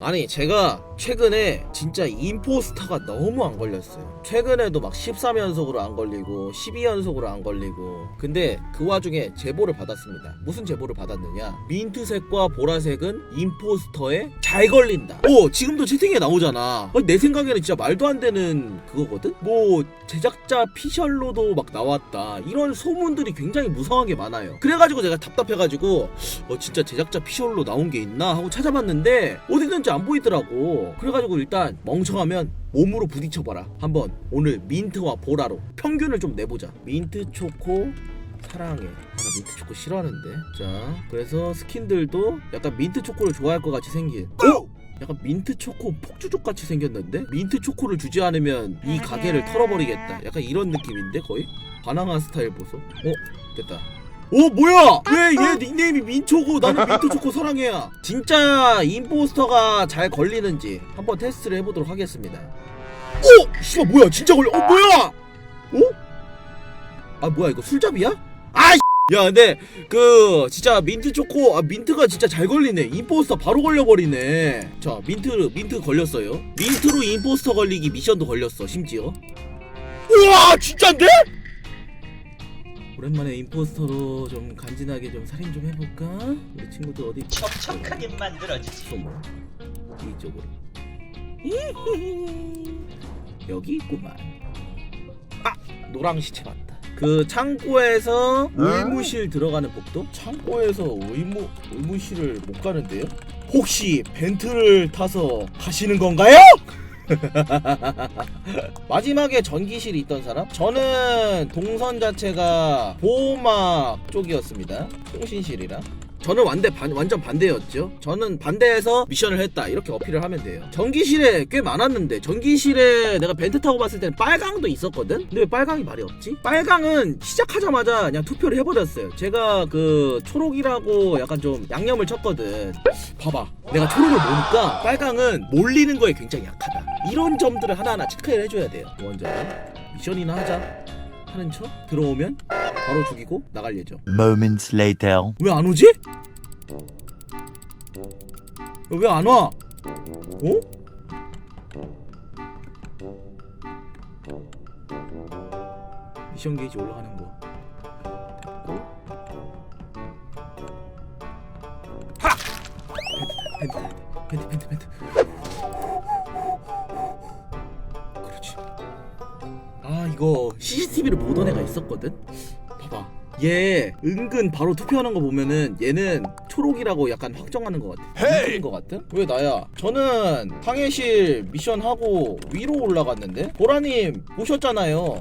아니 제가 최근에 진짜 임포스터가 너무 안 걸렸어요. 최근에도 막 13연속으로 안 걸리고 12연속으로 안 걸리고. 근데 그 와중에 제보를 받았습니다. 무슨 제보를 받았느냐? 민트색과 보라색은 임포스터에 잘 걸린다. 오 지금도 채팅에 나오잖아. 내 생각에는 진짜 말도 안 되는 그거거든? 뭐 제작자 피셜로도 막 나왔다. 이런 소문들이 굉장히 무성하게 많아요. 그래가지고 제가 답답해가지고 어 진짜 제작자 피셜로 나온 게 있나? 하고 찾아봤는데 어디든지 안 보이더라고 그래가지고 일단 멍청하면 몸으로 부딪혀봐라. 한번 오늘 민트와 보라로 평균을 좀 내보자. 민트 초코 사랑해. 아, 나 민트 초코 싫어하는데. 자 그래서 스킨들도 약간 민트 초코를 좋아할 것 같이 생긴. 어? 약간 민트 초코 폭주족 같이 생겼는데? 민트 초코를 주지 않으면 이 가게를 털어버리겠다. 약간 이런 느낌인데 거의? 바나나 스타일 보소. 어? 됐다 오 뭐야? 왜 얘 닉네임이 민초고 나는 민트초코 사랑해야. 진짜 임포스터가 잘 걸리는지 한번 테스트를 해보도록 하겠습니다. 오! 씨발 뭐야? 진짜 걸려. 어 뭐야? 오? 아 뭐야? 이거 술잡이야? 아야 근데 그 진짜 민트 초코 아 민트가 진짜 잘 걸리네. 임포스터 바로 걸려버리네. 자 민트 민트 걸렸어요. 민트로 임포스터 걸리기 미션도 걸렸어 심지어. 우와 진짠데? 오랜만에 임포스터로 좀 간지나게 좀 살인 좀 해볼까? 우리 친구들 어디 촉촉하게 만들어주지. 소모 이쪽으로 여기 있구만 아 노랑 시체 맞다 그 창고에서 의무실 들어가는 복도? 창고에서 의무 의무실을 못 가는데요? 혹시 벤트를 타서 가시는 건가요? 마지막에 전기실이 있던 사람? 저는 동선 자체가 보호막 쪽이었습니다. 통신실이랑. 저는 완대 반, 완전 반대였죠. 저는 반대해서 미션을 했다. 이렇게 어필을 하면 돼요. 전기실에 꽤 많았는데 전기실에 내가 벤트 타고 봤을 때는 빨강도 있었거든. 근데 왜 빨강이 말이 없지? 빨강은 시작하자마자 그냥 투표를 해버렸어요. 제가 그 초록이라고 약간 좀 양념을 쳤거든. 봐봐. 내가 초록을 보니까 빨강은 몰리는 거에 굉장히 약하다. 이런 점들을 하나하나 체크를 해줘야 돼요. 먼저 미션이나 하자. 하는 척 들어오면 바로 죽이고 나갈 예정. Moments later. 왜 안 오지? 왜 안 와? 어? 미션 게이지 올라가는 거 됐고 하! 펜트 펜트 펜트 펜트 펜트 그렇지 아 이거 CCTV를 보던 애가 있었거든? 얘 은근 바로 투표하는 거 보면은 얘는 초록이라고 약간 확정하는 것 같아 민트인 것 같은? 왜 나야? 저는 항해실 미션 하고 위로 올라갔는데 보라님 보셨잖아요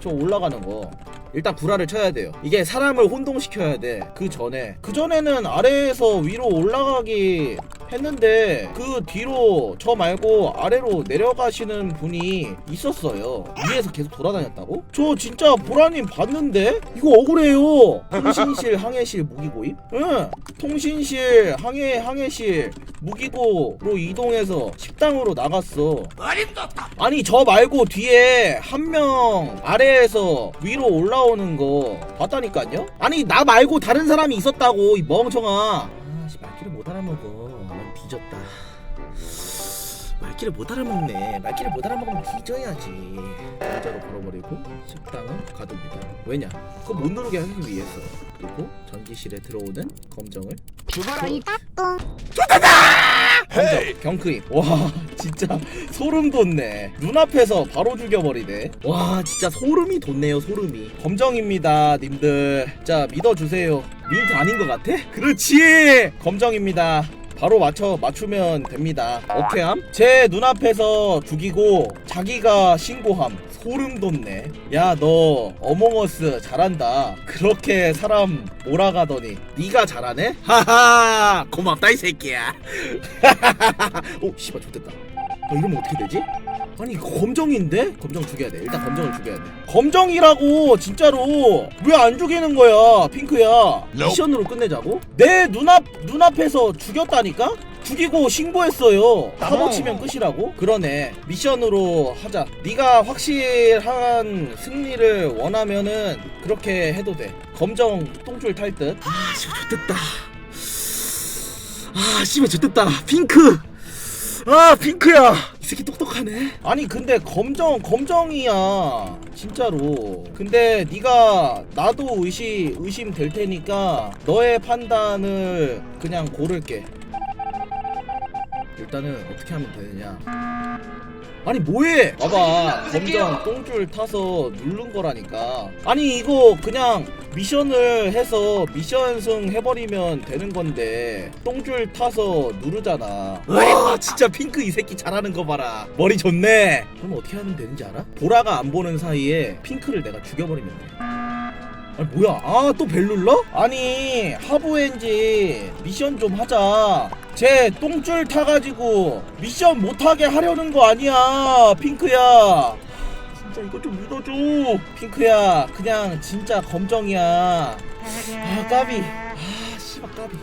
저 올라가는 거 일단 구라를 쳐야 돼요. 이게 사람을 혼동시켜야 돼. 그 전에. 그 전에는 아래에서 위로 올라가기 했는데 그 뒤로 저 말고 아래로 내려가시는 분이 있었어요. 위에서 계속 돌아다녔다고? 저 진짜 보라님 봤는데? 이거 억울해요. 통신실, 항해실, 무기고임? 응. 통신실, 항해, 항해실, 무기고로 이동해서 식당으로 나갔어. 아니 저 말고 뒤에 한 명 아래에서 위로 올라오는 거 봤다니까요? 아니 나 말고 다른 사람이 있었다고 이 멍청아 아씨 말귀를 못 알아먹어 말귀를 못 알아먹네. 말귀를 못 알아먹으면 뒤져야지. 문자로 걸어버리고 식당은 가둡니다. 왜냐? 그거 못 누르게 하기 위해서. 그리고 전기실에 들어오는 검정을 죽어라 이! 검정 경크임 와 진짜 소름 돋네. 눈앞에서 바로 죽여버리네. 와 진짜 소름이 돋네요 소름이. 검정입니다 님들. 자 믿어주세요. 민트 아닌 것 같아? 그렇지! 검정입니다 바로 맞춰 맞추면 됩니다. 오케이함? 제 눈앞에서 죽이고 자기가 신고함. 소름 돋네. 야 너 어몽어스 잘한다. 그렇게 사람 몰아가더니 네가 잘하네? 하하! 고맙다 이 새끼야. 오 씨발 좋됐다. 어 이러면 어떻게 되지? 아니 이거 검정인데? 검정 죽여야 돼. 일단 검정을 죽여야 돼. 검정이라고 진짜로. 왜 안 죽이는 거야 핑크야? 미션으로 끝내자고? 내 눈앞 눈앞에서 죽였다니까? 죽이고 신고했어요. 사고 치면 끝이라고? 그러네. 미션으로 하자. 네가 확실한 승리를 원하면은 그렇게 해도 돼. 검정 똥줄 탈 듯 아 씨발 좋됐다. 아 씨발 좋됐다. 핑크. 아 핑크야 이 새끼 똑똑하네. 아니 근데 검정 검정이야 진짜로. 근데 네가 나도 의심 의심 될 테니까 너의 판단을 그냥 고를게. 일단은 어떻게 하면 되느냐 아니 뭐해? 봐봐. 검정 똥줄 타서 누른 거라니까. 아니 이거 그냥 미션을 해서 미션 승 해버리면 되는 건데 똥줄 타서 누르잖아. 와 진짜 핑크 이 새끼 잘하는 거 봐라. 머리 좋네. 그럼 어떻게 하면 되는지 알아? 보라가 안 보는 사이에 핑크를 내가 죽여버리면 돼. 아니 뭐야? 아 또벨 눌러? 아니 하부 엔진 미션 좀 하자 쟤 똥줄 타가지고 미션 못하게 하려는 거 아니야 핑크야. 진짜 이거 좀 믿어줘 핑크야. 그냥 진짜 검정이야. 아 까비. 아 씨발 까비.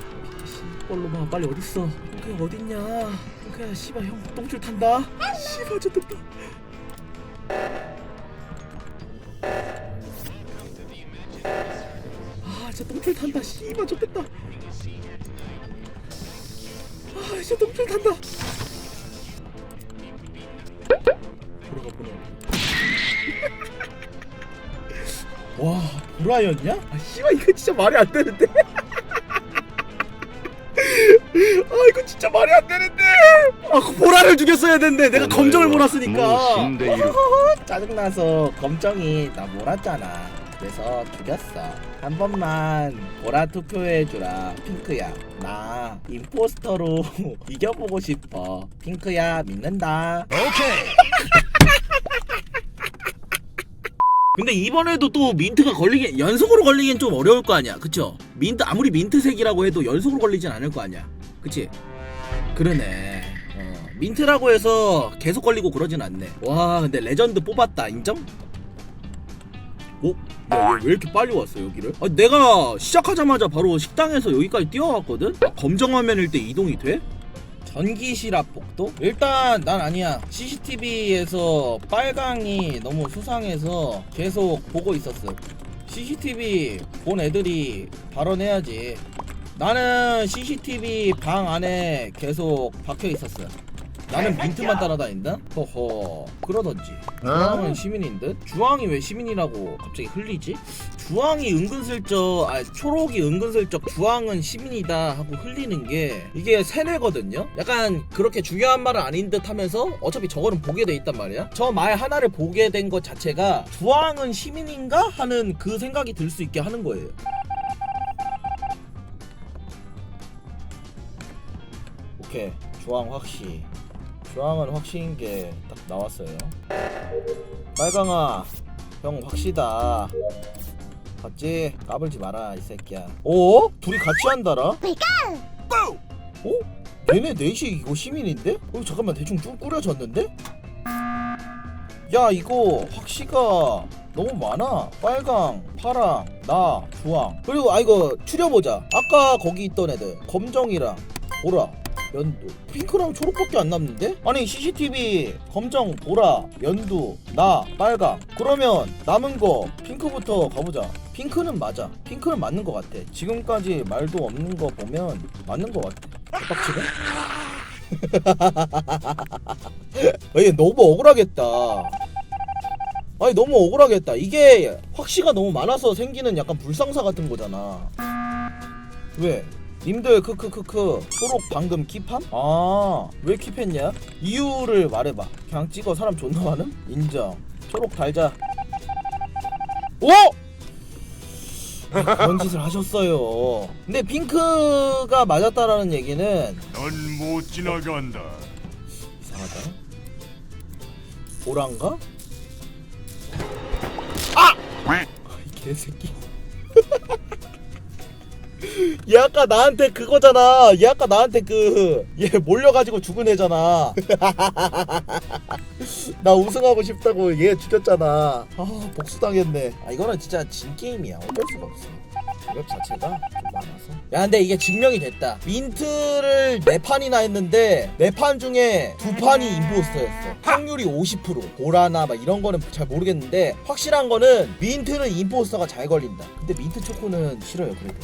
꼴로마 빨리 어딨어? 핑크야 어딨냐? 핑크야 씨발 형 똥줄 탄다. 씨발 저됐다 아 진짜 똥줄 탄다. 씨발 저됐다 아 진짜 똥줄 탄다. 보라 와 보라였냐? 아 씨발 이거 진짜 말이 안 되는데? 아 이거 진짜 말이 안 되는데? 아 보라를 죽였어야 됐는데 내가 검정을 몰았으니까. 신대이루 짜증나서 검정이 나 몰았잖아. 그래서 죽였어. 한 번만 보라 투표해주라. 핑크야. 나 임포스터로 이겨보고 싶어. 핑크야 믿는다. 오케이 근데 이번에도 또 민트가 걸리긴 연속으로 걸리긴 좀 어려울 거 아니야. 그쵸? 민트 아무리 민트색이라고 해도 연속으로 걸리진 않을 거 아니야. 그치? 그러네. 어, 민트라고 해서 계속 걸리고 그러진 않네. 와 근데 레전드 뽑았다. 인정? 오? 야, 얘왜 이렇게 빨리 왔어 여기를? 아, 내가 시작하자마자 바로 식당에서 여기까지 뛰어왔거든? 아, 검정 화면일 때 이동이 돼? 전기실압 복도? 일단 난 아니야 CCTV에서 빨강이 너무 수상해서 계속 보고 있었어 CCTV 본 애들이 발언해야지 나는 CCTV 방 안에 계속 박혀 있었어 나는 민트만 따라다닌다? 허허. 그러던지. 주황은 시민인 듯? 주황이 왜 시민이라고 갑자기 흘리지? 주황이 은근슬쩍 아 초록이 은근슬쩍 주황은 시민이다 하고 흘리는 게 이게 세뇌거든요? 약간 그렇게 중요한 말은 아닌 듯 하면서 어차피 저거는 보게 돼 있단 말이야? 저 말 하나를 보게 된 것 자체가 주황은 시민인가? 하는 그 생각이 들 수 있게 하는 거예요. 오케이. 주황 확시 주황은 확시인 게 딱 나왔어요 빨강아 형 확시다 봤지? 까불지 마라 이 새끼야 어? 둘이 같이 한다라? 어? 얘네 넷이 이거 시민인데? 어 잠깐만 대충 쭉 꾸려졌는데? 야 이거 확시가 너무 많아 빨강 파랑 나 주황 그리고 아 이거 추려보자 아까 거기 있던 애들 검정이랑 보라 연두. 핑크랑 초록밖에 안 남는데? 아니 CCTV 검정 보라 연두 나 빨강. 그러면 남은 거 핑크부터 가보자. 핑크는 맞아. 핑크는 맞는 것 같아. 지금까지 말도 없는 거 보면 맞는 것 같아. 빡치네? 얘 너무 억울하겠다. 아니 너무 억울하겠다. 이게 확시가 너무 많아서 생기는 약간 불상사 같은 거잖아. 왜? 님들 크크크크 초록 방금 킵함? 아왜 킵했냐? 이유를 말해봐 그냥 찍어 사람 존나 많음? 인정 초록 달자 오! 그런 짓을 하셨어요 근데 핑크가 맞았다라는 얘기는 넌 못 지나간다 이상하다 보란가? 아! 이 개새끼 얘 아까 나한테 그거잖아. 얘 아까 나한테 그 얘 몰려가지고 죽은 애잖아. 나 우승하고 싶다고 얘 죽였잖아. 아 복수당했네. 아 이거는 진짜 진 게임이야. 어쩔 수가 없어. 웹 자체가 좀 많아서. 야 근데 이게 증명이 됐다. 민트를 네 판이나 했는데 네 판 중에 두 판이 임포스터였어. 확률이 50% 보라나 막 이런 거는 잘 모르겠는데 확실한 거는 민트는 임포스터가 잘 걸린다. 근데 민트 초코는 싫어요 그래도